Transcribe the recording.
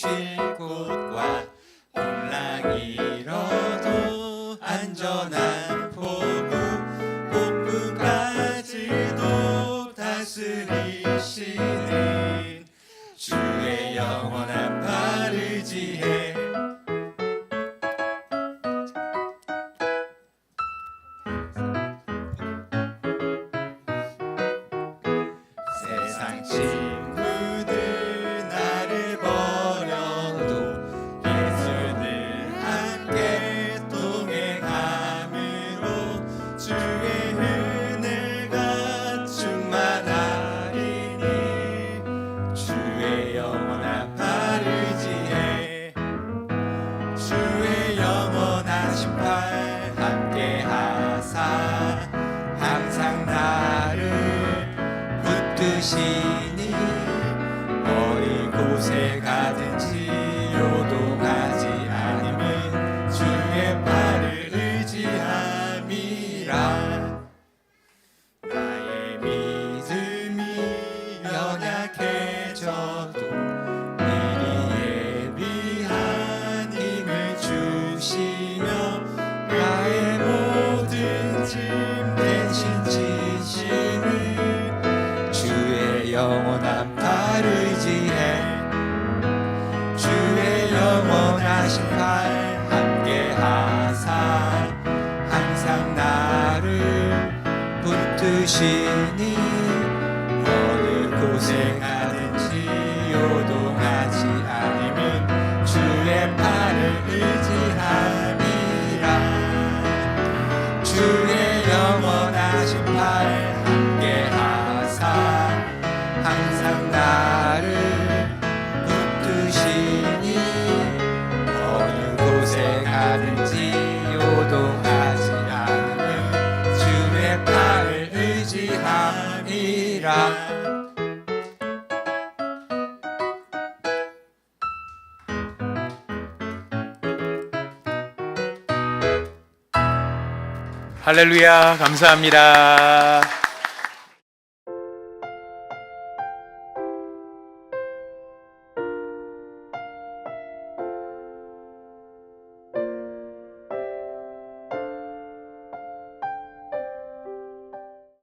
실 곳과 홍랑이로도 안전한 포부 복부까지도 다스리시는 주의 영원한 바르지해 세상 지 시니 어느 곳에 가든지 요동 팔을 지해 주의 영원하신 팔 함께 하사 항상 나를 붙드시니 어느 가든지 요동하지 않으면 주의 팔을 의지함이라. 주의 영원하신 팔 함께 하사 항상 나 의지함이라 할렐루야 감사합니다.